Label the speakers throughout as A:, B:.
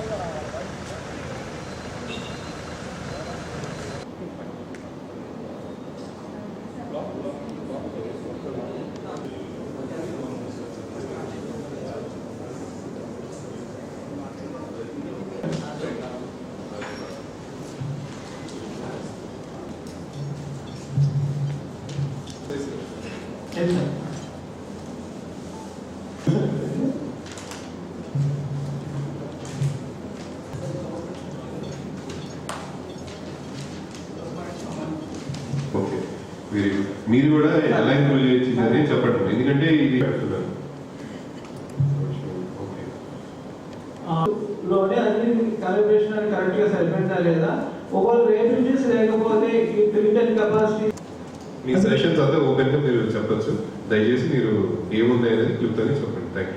A: 달려라. మీరు కూడా ఎలా ఇన్వాల్వ్ అని చెప్పండి ఎందుకంటే ఇది
B: లోనే అన్ని క్యాలిబ్రేషన్ కరెక్ట్గా సరిపోయిందా లేదా? ఒకవేళ లేకపోతే ఈ ప్రింటర్ కెపాసిటీ
A: మీ సెషన్స్ అంతా ఓపెన్గా మీరు చెప్పొచ్చు. దయచేసి మీరు ఏమున్నాయి అనేది క్లుప్తంగా చెప్పండి. థ్యాంక్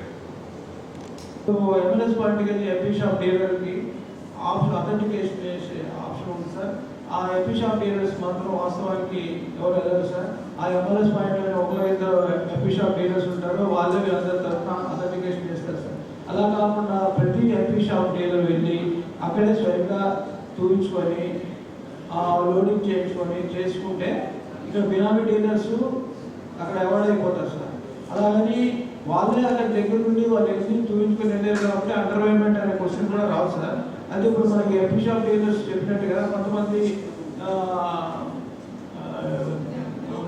A: యూ
B: ఎంఎల్ఎస్ పార్టీ కానీ ఎంపీ షాప్ డీలర్కి ఆప్షన్ అథెంటికేషన్ చేసే ఆప్షన్ ఉంది సార్. ఆ ఎంపీ షాప్ డీలర్స్ మాత్రం వాస్తవానికి ఎవరు వెళ్ళరు సార్? ఆ ఎంఎల్ఎస్ పాయింట్ ఒకరు ఇద్దరు ఎంపీ షాప్ డీలర్స్ ఉంటారు వాళ్ళే అందరి తరఫున అథెంటికేషన్ చేస్తారు సార్. అలా కాకుండా ప్రతి ఎంపీ షాప్ డీలర్ వెళ్ళి అక్కడే స్వయంగా తూయించుకొని లోడింగ్ చేయించుకొని చేసుకుంటే ఇక్కడ బినామీ డీలర్స్ అక్కడ అవార్డ్ అయిపోతారు సార్. అలాగని వాళ్ళే అక్కడ దగ్గర నుండి వాళ్ళు ఎన్ని చూపించుకుని వెళ్ళారు కాబట్టి అండర్వైన్మెంట్ అనే క్వశ్చన్ కూడా రావు సార్. అది ఇప్పుడు మనకి ఎంపీ షాప్ డీలర్స్ చెప్పినట్టు కదా కొంతమంది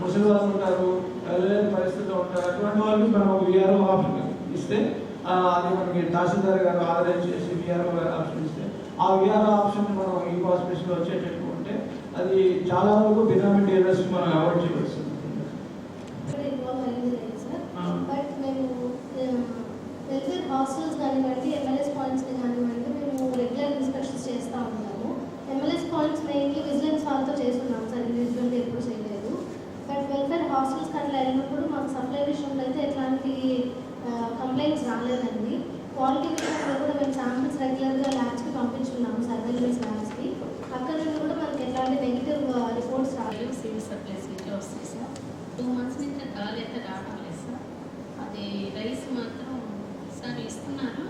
B: ముసలి వాళ్ళు ఉంటారు వెళ్ళలేని పరిస్థితిలో ఉంటారు అటువంటి వాళ్ళకి మనం విఆర్ఓ ఆప్షన్ ఇస్తే అది మనకి తహసీల్దార్ గారు ఆథరైజ్ చేసి విఆర్ఓ గారు ఆప్షన్ ఇస్తే ఆ విఆర్ఓ ఆప్షన్ మనం ఈ హాస్పిటల్స్లో వచ్చేటట్టు ఉంటే అది చాలా వరకు బినామీ డీలర్స్ మనం అవాయిడ్ చేయవచ్చు.
C: హాస్టల్స్ కానివ్వండి ఎంఎల్ఎస్ పాయింట్స్ కానివ్వండి మేము రెగ్యులర్ ఇన్స్పెక్షన్స్ చేస్తూ ఉంటాము. ఎంఎల్ఎస్ పాయింట్స్ మెయిన్లీ విజిలెన్స్ వాళ్ళతో చేస్తున్నాం సార్ ఇండివిజువల్గా ఎప్పుడు చేయలేదు హాస్టల్స్ అట్లా వెళ్ళినప్పుడు మాకు సప్లై విషయంలో అయితే ఎట్లాంటి కంప్లైంట్స్ రాలేదండి. క్వాలిటీ విషయంలో కూడా మేము శాంపిల్స్ రెగ్యులర్గా ల్యాబ్స్కి పంపించున్నాము సర్వేలెన్స్ ల్యాబ్స్కి అక్కడ నుండి కూడా మనకి ఎట్లాంటి నెగిటివ్ రిపోర్ట్స్ రాలేదు.
D: సివిల్ సప్లైస్ నుంచి వస్తాయి సార్. టూ మంత్స్ నుంచి కాల్ అయితే రావడం లేదు సార్. అది రైస్ మాత్రం సార్ ఇస్తున్నారు.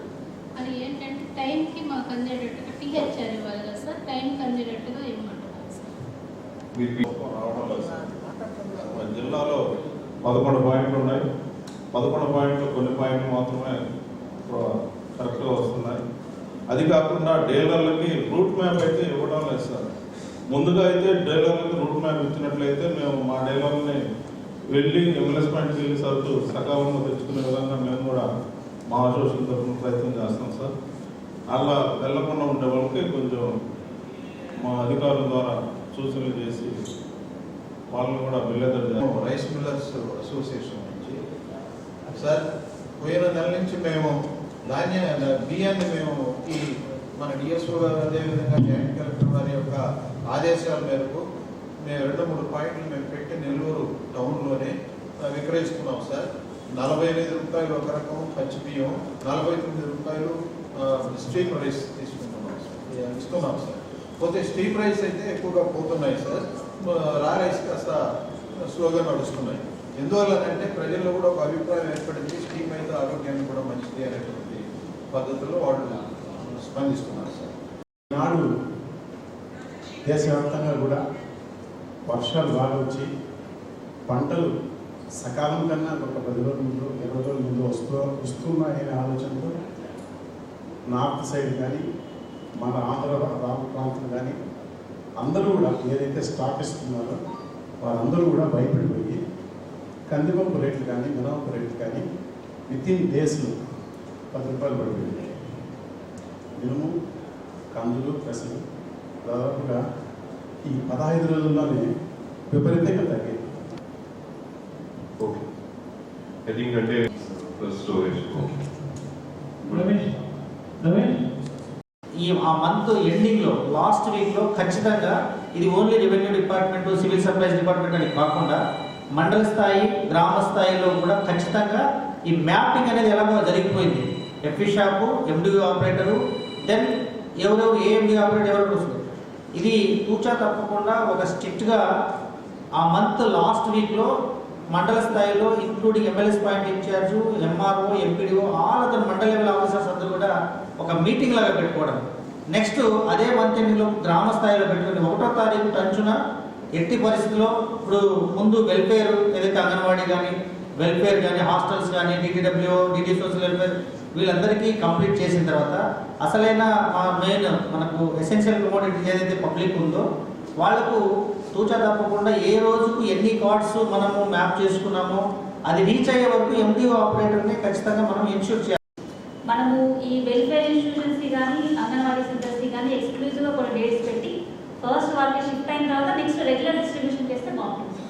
D: అది ఏంటంటే టైంకి మాకు అందేటట్టుగా టీహెచ్ఆర్ ఇవ్వాలి కదా సార్ టైంకి అందేటట్టుగా
E: లేదు సార్. జిల్లాలో పదకొండు పాయింట్లు ఉన్నాయి. పదకొండు పాయింట్లు కొన్ని పాయింట్లు మాత్రమే కరెక్ట్గా వస్తున్నాయి. అది కాకుండా డీలర్లకి రూట్ మ్యాప్ అయితే ఇవ్వడం లేదు సార్. ముందుగా అయితే డీలర్లకి రూట్ మ్యాప్ ఇచ్చినట్లయితే మేము మా డీలర్ని వెళ్ళి ఎంఎల్ఎస్ పాయింట్కి వెళ్ళి సరుకు సకాలంలో తెచ్చుకునే విధంగా మేము కూడా మా అసోసియేషన్ తరఫున ప్రయత్నం చేస్తాం సార్. అలా వెళ్ళకుండా ఉండే వాళ్ళకి కొంచెం మా అధికారుల ద్వారా సూచనలు చేసి వాళ్ళని కూడా బిల్లెదర్
F: రైస్ మిల్లర్స్ అసోసియేషన్ నుంచి. సార్ పోయిన నెల నుంచి మేము ధాన్య బియ్యాన్ని మేము ఈ మన డిఎస్ఓ గారు అదేవిధంగా జాయింట్ కలెక్టర్ వారి యొక్క ఆదేశాల మేరకు మేము రెండు మూడు పాయింట్లు మేము పెట్టి నెల్లూరు టౌన్లోనే విక్రయిస్తున్నాం సార్. నలభై ఐదు రూపాయలు ఒక రకం పచ్చి బియ్యం నలభై తొమ్మిది రూపాయలు స్టీమ్ రైస్ తీసుకుంటున్నాం సార్. ఇస్తున్నాం సార్. పోతే స్టీమ్ రైస్ అయితే ఎక్కువగా పోతున్నాయి సార్. ఆ, కాస్త స్లోగా నడుస్తున్నాయి. ఎందువల్లనంటే ప్రజల్లో కూడా ఒక అభిప్రాయం ఏర్పడింది స్టీమ్ అయితే ఆరోగ్యానికి కూడా మంచిది అనేటువంటి పద్ధతిలో వాళ్ళు స్పందిస్తున్నారు సార్.
G: నాడు దేశవ్యాప్తంగా కూడా వర్షాలు బాగా వచ్చి పంటలు సకాలం కన్నా ఒక పది రోజుల ముందు ఇరవై రోజుల ముందు వస్తూ వస్తున్నాయనే ఆలోచనతో నార్త్ సైడ్ కానీ మన ఆంధ్ర ప్రాంతం కానీ అందరూ కూడా ఏదైతే స్టాక్ ఇస్తున్నారో వారందరూ కూడా భయపడిపోయి కందిపప్పు రేట్లు కానీ మినపప్పు రేట్లు కానీ విత్ ఇన్ డేస్లో పది రూపాయలు పడిపోయింది మినుము కందులు పెసలు దాదాపుగా ఈ పదహైదు రోజుల్లోనే విపరీతంగా తగ్గింది
A: ఓకే. ఐ థింక్ అంటే స్టోరేజ్
B: రమేష్ రమేష్.
H: ఈ ఆ మంత్ ఎండింగ్లో లాస్ట్ వీక్లో ఖచ్చితంగా ఇది only revenue department civil supplies department అని కాకుండా మండల స్థాయి గ్రామ స్థాయిలో కూడా ఖచ్చితంగా ఈ మ్యాపింగ్ అనేది ఎలాగో జరిగిపోయింది. FE shop MDU operator then ఎవరెవరు ఏ ఆపరేటర్ ఎవరు వస్తుంది ఇది కూర్చో తప్పకుండా ఒక స్ట్రిక్ట్గా ఆ మంత్ లాస్ట్ వీక్లో మండల స్థాయిలో including MLAs point incharge MRO MPDO all అతను మండల లెవెల్ ఆఫీసర్స్ అందరూ కూడా ఒక మీటింగ్ లాగా పెట్టుకోవడం. నెక్స్ట్ అదే మంత్ గ్రామ స్థాయిలో పెట్టుకుని ఒకటో తారీఖు టంచున ఎట్టి పరిస్థితుల్లో ఇప్పుడు ముందు వెల్ఫేర్ ఏదైతే అంగన్వాడీ కానీ వెల్ఫేర్ కానీ హాస్టల్స్ కానీ డిటిడబ్ల్యూ డిటి సోషల్ వెల్ఫేర్ వీళ్ళందరికీ కంప్లీట్ చేసిన తర్వాత అసలైన మెయిన్ మనకు ఎసెన్షియల్ కమోడిటీస్ ఏదైతే పబ్లిక్ ఉందో వాళ్ళకు తూచా తప్పకుండా ఏ రోజుకు ఎన్ని కార్డ్స్ మనము మ్యాప్ చేసుకున్నామో అది రీచ్ అయ్యే వరకు ఎండిఓ ఆపరేటర్ని ఖచ్చితంగా మనం ఇన్ష్యూర్ చేయాలి.
I: మనము ఈ వెల్ఫేర్ ఇన్స్టిట్యూషన్స్కి కానీ అంగన్వాడీ సెంటర్స్కి కానీ ఎక్స్క్లూజివ్గా కొన్ని డేట్స్ పెట్టి ఫస్ట్ వాళ్ళకి షిఫ్ట్ అయిన తర్వాత నెక్స్ట్ రెగ్యులర్ డిస్ట్రిబ్యూషన్ చేస్తే బాగుంటుంది.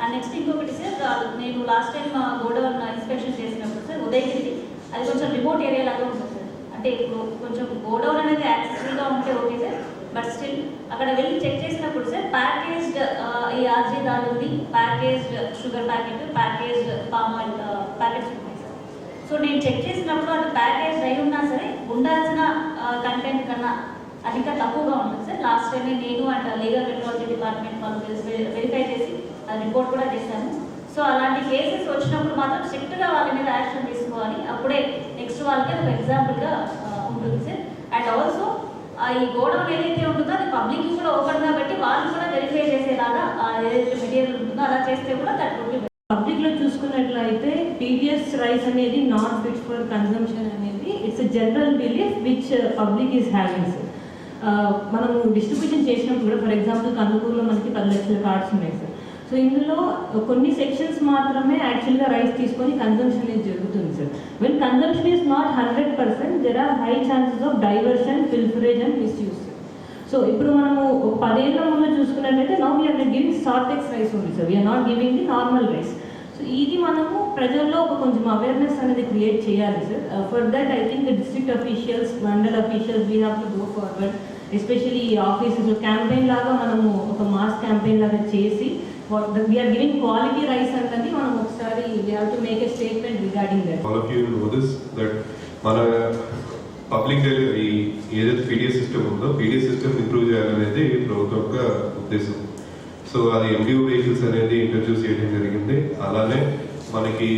I: అండ్ నెక్స్ట్ ఇంకొకటి సార్ నేను లాస్ట్ టైం గోడౌన్ ఇన్స్పెక్షన్ చేసినప్పుడు సార్ ఉదయగిరి అది కొంచెం రిమోట్ ఏరియా లాగా ఉంటుంది సార్ అంటే ఇప్పుడు కొంచెం గోడౌన్ అనేది యాక్సెసిబుల్గా ఉంటే ఓకే సార్ బట్ స్టిల్ అక్కడ వెళ్ళి చెక్ చేసినప్పుడు సార్ ప్యాకేజ్డ్ ఈ ఆర్జీ దాల్ ఉంది packaged sugar packet packaged palm oil packets so నేను చెక్ చేసినప్పుడు అది ప్యాకేజ్ అయి ఉన్నా సరే ఉండాల్సిన కంటెంట్ కన్నా అధిక ఇంకా తక్కువగా ఉంటుంది సార్. లాస్ట్ టైం నేను అండ్ లీగల్ మెట్రాలజీ డిపార్ట్మెంట్ వాళ్ళు వెరిఫై చేసి అది రిపోర్ట్ కూడా చేశాను సో అలాంటి కేసెస్ వచ్చినప్పుడు మాత్రం స్ట్రిక్ట్గా వాళ్ళ మీద యాక్షన్ తీసుకోవాలి. అప్పుడే నెక్స్ట్ వాళ్ళకి అది ఒక ఎగ్జాంపుల్గా ఉంటుంది సార్. అండ్ ఆల్సో ఈ గోడౌన్ ఏదైతే ఉంటుందో అది పబ్లిక్ కూడా ఓపెన్ కాబట్టి వాళ్ళు కూడా వెరిఫై చేసేలాగా ఏదైతే మెటీరియల్ ఉంటుందో అలా చేస్తే కూడా దట్ వుడ్ బి
J: పబ్లిక్లో చూసుకున్నట్లయితే టీడీఎస్ రైస్ అనేది నాట్ ఫిట్ ఫర్ కన్జంప్షన్ అనేది it's general belief which public is having sir మనం డిస్ట్రిబ్యూషన్ చేసినప్పుడు కూడా ఫర్ ఎగ్జాంపుల్ కందుకూరులో మనకి పది లక్షల కార్డ్స్ ఉన్నాయి సార్ సో ఇందులో కొన్ని సెక్షన్స్ మాత్రమే యాక్చువల్గా రైస్ తీసుకొని కన్జంప్షన్ అనేది జరుగుతుంది sir when consumption is not hundred percent there are high chances of diversion pilferage and misuse so ఇప్పుడు మనము పదేళ్ళ ముందు చూసుకున్నట్లయితే now we are giving Sortex rice ఉంది sir we are not giving the normal rice ఇది మనము ప్రజల్లో ఒక కొంచెం అవేర్నెస్ అనేది క్రియేట్ చేయాలి sir for that I think district officials mandal officials we have to go forward especially offices campaign లాగా మనము ఒక మాస్ క్యాంపెయిన్ లాగా చేసి వీఆర్ గివింగ్ క్వాలిటీ రైస్ అన్నది మనం ఒకసారి we have to make a statement regarding that
A: all of you know this that మన public delivery ఏదైతే పీడిఎస్ సిస్టమ్ ఉందో పీడిఎస్ సిస్టమ్ ఇంప్రూవ్ చేయాలనేది ప్రభుత్వం యొక్క ఉద్దేశం. సో అది ఎంబీఓ వెహికల్స్ అనేది ఇంట్రడ్యూస్ చేయడం జరిగింది. అలానే మనకి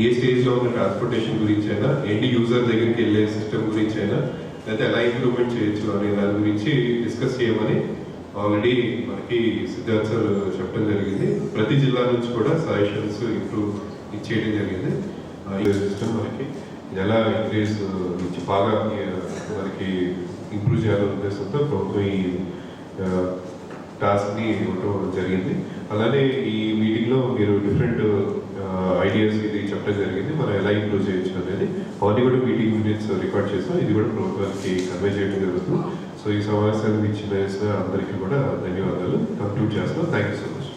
A: ఏ స్టేజ్లో ఉన్న ట్రాన్స్పోర్టేషన్ గురించి అయినా ఎండ్ యూజర్ దగ్గరికి వెళ్ళే సిస్టమ్ గురించి అయినా లేకపోతే ఎలా ఇంప్రూవ్మెంట్ చేయొచ్చు అనే దాని గురించి డిస్కస్ చేయమని ఆల్రెడీ మనకి సిద్ధార్థ్ సార్ చెప్పడం జరిగింది. ప్రతి జిల్లా నుంచి కూడా సజెషన్స్ ఇంప్రూవ్ ఇచ్చేయడం జరిగింది. ఆ, ఈ సిస్టమ్ మనకి ఎలా ఇంక్రీజ్ నుంచి బాగా మనకి ఇంప్రూవ్ చేయాలనే ఉద్దేశంతో ప్రభుత్వం ఈ టాస్క్ని ఇవ్వటం జరిగింది. అలానే ఈ మీటింగ్లో మీరు డిఫరెంట్ ఐడియాస్ ఇది చెప్పడం జరిగింది. మనం ఎలా ఇంప్రూవ్ చేయొచ్చు అనేది. అవన్నీ కూడా మీటింగ్ మినిట్స్ రికార్డ్ చేస్తాం ఇది కూడా ప్రభుత్వానికి కన్వే చేయడం జరుగుతుంది. సో ఈ సమావేశానికి ఇచ్చిన అందరికీ కూడా ధన్యవాదాలు. కంక్లూడ్ చేస్తాం థ్యాంక్ యూ సో మచ్